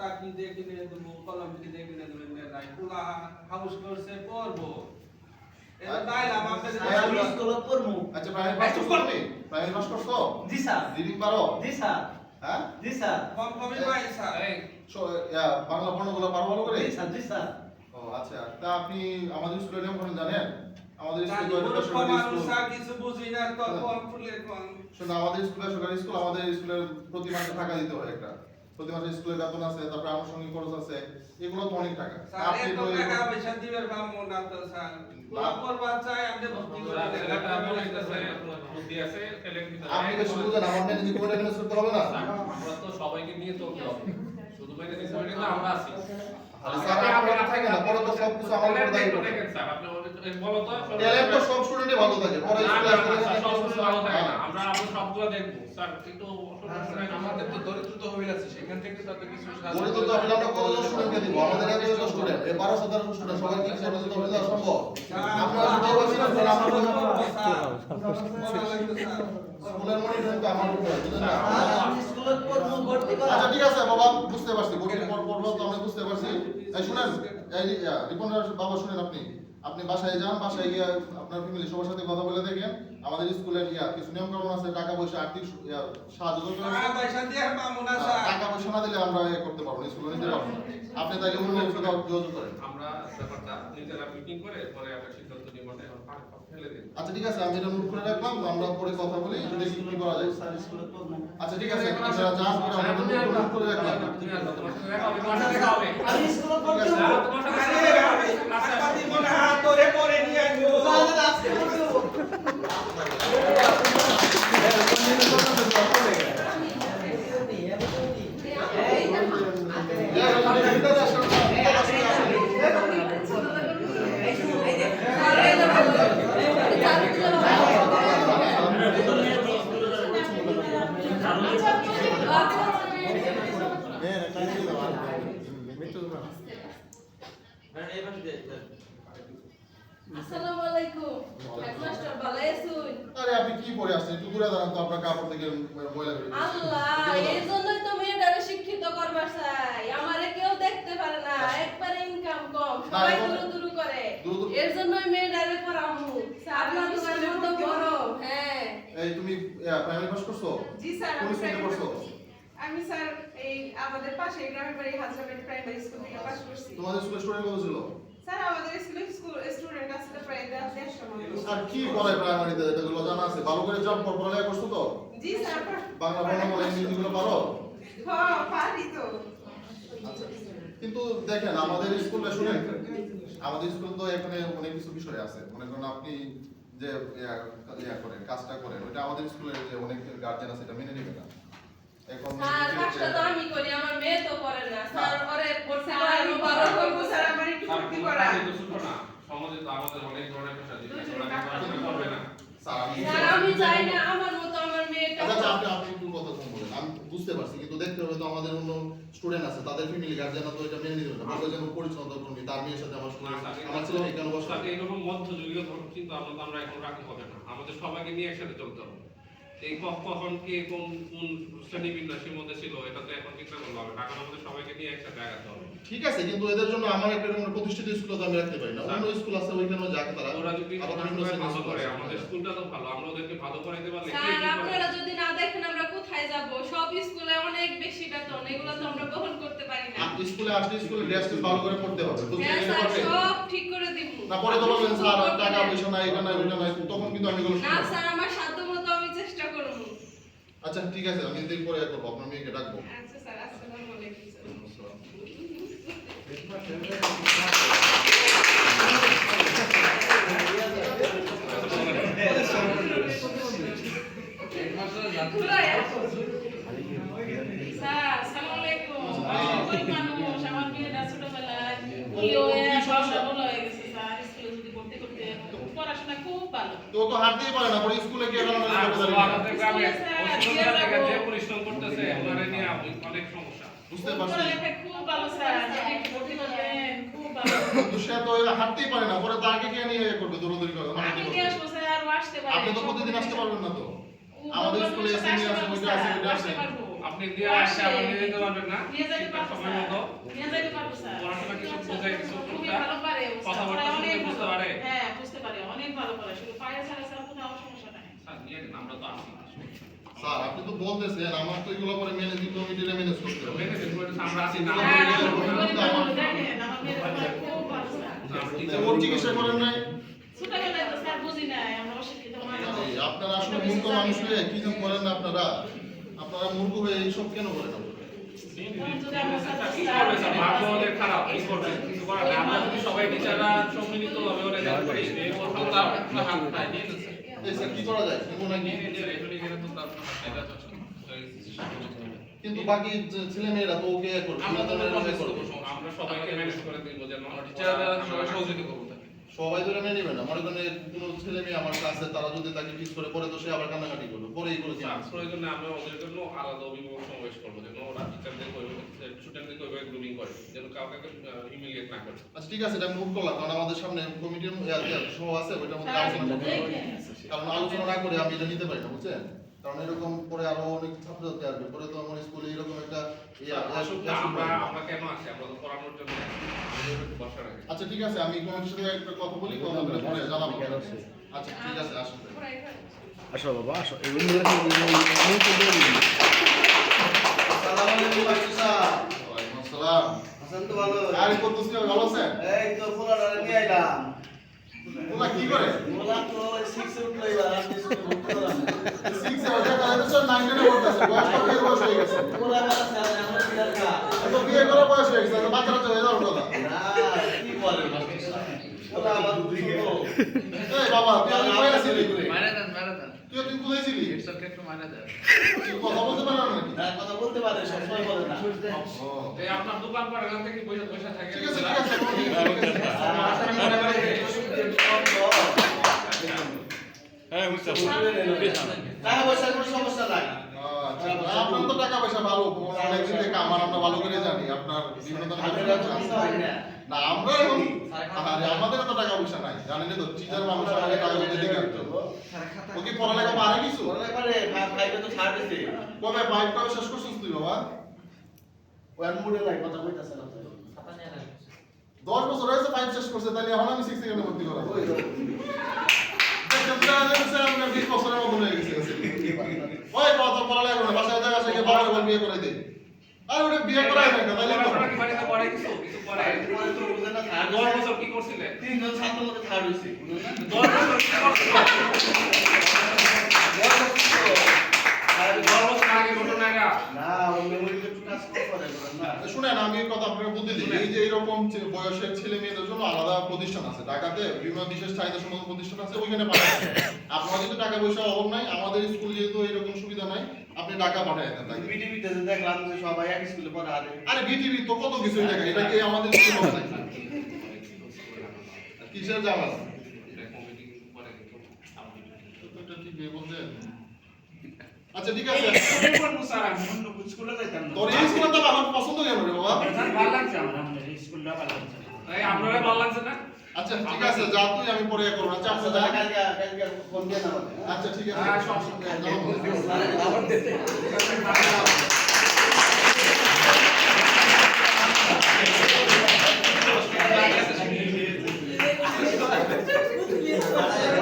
খাতা কিনে কিনে দেবো কলম কিনে কিনে দেবো নাই পুরা হাউস করছে পড়ব স্কুলে তুমি বাংলা বর্ণগুলো পারো ভালো করে ও আচ্ছা তা আপনি আমাদের কানুন জানেন আমাদের স্কুলে সরকারি স্কুল কিছু আমাদের স্কুলে সরকারি স্কুল আমাদের স্কুলের প্রতি মাসে টাকা দিতে হয় একটা। প্রতি মাসে স্কুলের বেতন আছে তারপরে আনুষঙ্গিক খরচ আছে এগুলো তো অনেক টাকা। আপনি তো টাকা পয়সা দিবেন ভাববো না তো স্যার। পুরা পড়বার চাই আপনি ভর্তি করে আপনি বেশি বুঝেন আমার ম্যানেজিং করে ম্যানেজ করতে হবে না। আমরা তো সবাইকে নিয়ে চলতে হবে। শুধু ম্যানেজিং করে আমরা আছি। তাহলে স্যার আপনারা থাকেন না পরে তো সব কিছু আমার উপর দায়িত্ব। স্যার আপনি আমাদের বলো তো ট্যালেন্ট তো সব স্টুডেন্টই ভালো থাকে পরে স্কুলে না, আসলে না, স্যার, সব কিছু ভালো থাকে না। হ্যাঁ। আমরা আমরা সবগুলো দেখব স্যার কিন্তু আমাদের তো দরিদ্র তহবিল আছে সেখান থেকে তাদের কিছু সাহায্য গণিত তো আমরা কতজন স্টুডেন্টকে দিব আমাদের এত এত স্টুডেন্ট এই বারো শতাংশ স্টুডেন্ট সবাই কি সেটা তো হলে সম্ভব আপনারা যদি বলছেন তাহলে আমরা স্কুলের মনিটরিং তো আমার উপরে না আমি স্কুলে ভর্তি করা আচ্ছা ঠিক আছে বাবা বুঝতে পারছি গরিব পর পর্ব তো আমি বুঝতে পারছি এই শুনেন এই রিপন বাবা শুনেন আপনি আপনি বাসায় যান বাসায় গিয়ে আপনার ফ্যামিলি সবার সাথে কথা বলে দেখেন। আমাদের স্কুলের ইয়া কিছু নিয়ম কানুন আছে টাকা পয়সা আর্থিক সাহায্য করতে টাকা পয়সা দিয়ে পাবো না স্যার টাকা পয়সা না দিলে আমরা এ করতে পারব না স্কুলে নিতে পারব না। আপনি তাইলে অন্য কিছু যোগাযোগ করেন। আমরা ব্যাপারটা নিজেরা মিটিং করে পরে একটা সিদ্ধান্ত নিব এখন পাড়ে পাড়ে ফেলে দিন আচ্ছা ঠিক আছে আমি এটা নোট করে রাখলাম আমরা পরে কথা বলি। করা যায় আচ্ছা ঠিক আছে আপনারা যান করে আমরা করে রাখলাম তুমি আসো, তোমার সাথে দেখা হবে, তোমার সাথে দেখা হবে। আমি স্কুল। হ্যাঁ, তোমার সাথে দেখা হবে। আচ্ছা, টাকা দিব না, তোরে পরে নিয়ে আসব। আজকে আসসালামু আলাইকুম হেডমাস্টার ভালো আছেন? আরে আপনি কি পরে আসছেন? একটু ঘুরে দাঁড়ান তো আপনার কাপড় থেকে ময়লা বেরিয়ে আল্লাহ এই জন্যই তো মেয়েটারে শিক্ষিত করবার চাই। আমারে কেউ দেখতে পারে না। একবারে ইনকাম কম। সবাই এখন- দুরু দুরু করে। দুরু দুরু- এর জন্যই মেয়েটারে পড়ামু আপনার দোকানের মতো বড়। হ্যাঁ। এই তুমি প্রাইমারি পাস করছ? জি স্যার কোন স্কুলে পড়ছো? আমি স্যার এই আমাদের পাশে গ্রামের বাড়ি হাজরাবাড়ি প্রাইমারি স্কুল থেকে পাস করছি। তোমাদের স্কুলের স্টুডেন্ট কত ছিল? স্যার আমাদের স্কুলে স্কুল স্টুডেন্ট আছে প্রায় দেড় দেড়শো মতো। আর কি পড়ায় প্রাইমারিতে এগুলো জানা আছে। ভালো করে জব পর পড়ালেখা করছ তো? জি স্যার বাংলা পারো? হ্যাঁ পারি তো। আচ্ছা কিন্তু দেখেন আমাদের স্কুলে শুনেন আমাদের স্কুল তো এখানে অনেক কিছু বিষয় আছে। মনে করেন আপনি যে ইয়া ইয়া করেন কাজটা করেন ওটা আমাদের স্কুলের যে অনেক গার্জেন আছে এটা মেনে নেবে না। এখন স্যার কাজটা তো আমি করি আমার মেয়ে তো করে না। স্যার ওরে পড়তে আমি বড় করব স্যার আমার একটু ভর্তি করা তো ছোট না। সমাজে তো আমাদের অনেক ধরনের পেশা আছে। ওরা কি পড়াশোনা করবে না? স্যার আমি চাই না আমার মতো আমার মেয়েটা আচ্ছা আপনি আপনি একটু কথা কম বলেন। আমি বুঝতে পারছি কিন্তু দেখতে হবে তো আমাদের অন্য স্টুডেন্ট আছে তাদের ফ্যামিলি গার্জেন তো এটা মেনে নিবে না। যেন পরিচ্ছন্নতা কর্মী তার মেয়ের সাথে আমার স্যার, আমার ছেলে কেন বসে? স্যার, এইরকম মধ্যযুগীয় ধর্ম কিন্তু আমরা আমরা এখন রাখতে হবে না। আমাদের সবাইকে নিয়ে একসাথে চলতে হবে। এই কখন কে কোন কোন শ্রেণি বিন্যাসের মধ্যে ছিল এটা তো এখন চিন্তা করতে হবে। এখন আমাদের সবাইকে নিয়ে একসাথে আগাতে হবে। ঠিক আছে কিন্তু এদের জন্য আমার একটা এরকম প্রতিষ্ঠিত স্কুল তো আমি রাখতে পারি না। অন্য স্কুল আছে ওইখানে যাক তারা ওরা যদি ভালো করে। আমাদের স্কুলটা তো ভালো আমরা ওদেরকে ভালো করাইতে পারলে স্যার আপনারা যদি না দেখেন আমরা কোথায় যাব? সব স্কুলে অনেক বেশি বেতন এগুলো তো আমরা বহন করতে পারি না। আপনি স্কুলে আসলে স্কুলে ড্রেস ভালো করে পড়তে হবে হ্যাঁ স্যার সব ঠিক করে দিব। না পরে তো বলবেন স্যার টাকা পয়সা নাই এটা নাই ওইটা নাই তখন কিন্তু আমি না স্যার আমার সাধ্য মতো আমি চেষ্টা করব আচ্ছা ঠিক আছে আমি দেখি পরে করব আপনার মেয়েকে ডাকবো। আচ্ছা স্যার আসসালামু আলাইকুম স্যার। আসসালামু আলাইকুম গরিব মানুষ আমার মেয়েটা ছোটবেলায় কি হয়ে সমস্যা বড় হয়ে গেছে স্যার স্কুলে যদি ভর্তি করতে পড়াশোনা খুব ভালো তো তো হাঁটতেই পারে না পরে স্কুলে গিয়ে কেন আর করতে ও না? আমাদের গ্রামে যে পরিশ্রম করতেছে ওনারে নিয়ে অনেক সমস্যা। বুঝতে পারছি। খুব ভালো স্যার খুব ভালো। সে তো ওই হাঁটতেই পারে না পরে তাকে কে নিয়ে ইয়ে করবে দৌড়দৌড়ি করবে আমি নিয়ে করবে। আসব স্যার আসতে পারে আপনি তো প্রতিদিন আসতে পারবেন না তো? আমাদের স্কুলে এসে নিয়ে আসেন ওইটা আসে ওইটা আসে। আপনি আপনি দিয়ে আসে নিয়ে যেতে পারবেন না? নিয়ে যাইতে পারব স্যার। নিয়ে যাইতে পারব স্যার। পড়াশোনা কিছু বোঝায় কিছু খুবই টুকটাক ভালো পারে ও, স্যার। কথাবার্তা অনেক বুঝতে পারে? হ্যাঁ। পারে অনেক ভালো শুধু পায়ে ছাড়া স্যার সমস্যা নাই। স্যার নিয়ে আমরা তো আছি স্যার আপনি তো বলতেছেন আমার তো এগুলো পরে ম্যানেজিং ম্যানেজ করতে হবে। মেনে নিন, বলে আমরা আছি না। হ্যাঁ, না। ওর চিকিৎসা করেন নাই? আপনারা আসলে মূর্খ মানুষ হয়ে কি যে করেন না আপনারা? আপনারা মূর্খ হয়ে এইসব কেন করেন? তখন যদি খারাপ, কিছু করার আমরা সবাই হবে। কিন্তু বাকি ছেলে মেয়েরা তো ওকে করবে আমরা সবাইকে ম্যানেজ করে দিব যেন টিচাররা সবাই সহযোগিতা করব। সবাই ধরে মেনে নেবে না। মনে করেন কোনো ছেলে মেয়ে আমার কাছে তারা যদি তাকে পিস করে পরে তো সে আবার কান্নাকাটি করবে পরে স্যার, প্রয়োজনে আমরা ওদের জন্য আলাদা অভিভাবক সমাবেশ করব। যেন ওরা টিচারদের স্টুডেন্টদের ওইভাবে গ্রুমিং করে যেন কাউকে হিউমিলিয়েট না করে। আচ্ছা ঠিক আছে এটা নোট করলাম। কারণ আমাদের সামনে কমিটির সহ আছে ওইটার মধ্যে আলোচনা। কারণ আলোচনা না করে আমি এটা নিতে পারি না বুঝছেন? কারণ এরকম পরে আরও অনেক ছাত্র ছাত্রছাত্রী আসবে পরে তো আমার স্কুলে এরকম একটা আসি? আসি। আচ্ছা ঠিক আছে আমি কমিটির সাথে একটা কথা বলি কথা বলে পরে জানাব। আচ্ছা ঠিক আছে আসুন। আসো বাবা আসো। এগুলো নিয়ে রাখো, এগুলো নিয়ে আসসালামু আলাইকুম মাস্টার ওয়ালাইকুম আসসালাম। হাসান তো ভালো আরে কদ্দুস কি ভালো আছেন? এই তো পোলাটা নিয়ে আইলাম। তোমরা কি করে? পোলা তো সিক্স উঠল এবার আপনি স্কুলে ভর্তি করলাম সিক্স এ ওটা তাহলে তো নাইন টেনে পড়তেছে বয়সটা বিয়ের বয়স হয়ে গেছে। পোলা আমার স্যার আমার ছেলের কা তো বিয়ে করার বয়স হয়ে গেছে তো বাচ্চা বাচ্চা হয়ে যাওয়ার কথা। কি বলে মাস্টার আমার দিকে এই বাবা তুই আমি কই আছিলি মাইনে দেন, মাইনে দেন। তুই তুই কোথায় ছিলি? ইটসকে একটু মাইনে দেন। তুই কথা বলতে না না বলতে পারে সবসময় বলে না। এই আপনার দোকান পর এখান থেকে পয়সা পয়সা থাকে। ঠিক আছে ঠিক আছে। টাকা পয়সার কোনো সমস্যা নাই। আচ্ছা, আপনার তো টাকা পয়সা ভালো। থেকে আমার আমরা ভালো করে জানি আপনার বিভিন্ন না। না আমরা এখন আমাদের তো টাকা পয়সা নাই। জানেন তো টিচার মানুষ আমাদের টাকা পয়সা ও কি পড়ালেখা পারে কিছু? বলে পারে ফাইভে তো ছাড় দিছে। কবে ফাইভ কবে শেষ করছিস তুই বাবা? ওই মুড়ে নাই কথা কইতাছে না দশ বছর হয়েছে ফাইভ শেষ করছে তাহলে এখন আমি সিক্স সেকেন্ডে ভর্তি তো। বিশ বছরের মতো হয়ে গেছে। ওই কথা পড়ালেখা করে বাসায় বাসায় গিয়ে বাবার বিয়ে করে দে। আরে ওটা বিয়ে করাই না তাহলে তো কিছু কিছু বুঝে না থার্ড দশ বছর কি করছিলে? তিনজন ছাত্র মধ্যে থার্ড হইছে দশ বছর কি করছিলে? দশ বছর আগে ঘটনা না ওই মেমোরিতে একটু কাজ করতে পারে না। শুনেন আমি কথা আপনাকে বুদ্ধি দিই এই যে এরকম বয়সের ছেলে মেয়েদের জন্য আলাদা প্রতিষ্ঠান আছে। ঢাকাতে বিভিন্ন বিশেষ চাহিদা সম্পন্ন প্রতিষ্ঠান আছে ওইখানে পাঠায়। আপনার যদি টাকা পয়সা অভাব নাই আমাদের স্কুল যেহেতু এরকম সুবিধা নাই আপনি টাকা পাঠায় দেন তাকে। বিটিভিতে যে দেখলাম যে সবাই এক স্কুলে পড়ে আরে আরে বিটিভি তো কত কিছুই দেখা এটা কি আমাদের কিসের বলছেন আচ্ছা ঠিক আছে। তোর এই স্কুলে তো আমার পছন্দ কেন রে বাবা? এই আপনারা ভালো লাগছে না? আচ্ছা ঠিক আছে যা তুই আমি পরে করব। আচ্ছা, আচ্ছা আপনি যা কালকে কালকে ফোন দিয়ে নাও আচ্ছা ঠিক আছে হ্যাঁ, Thank you.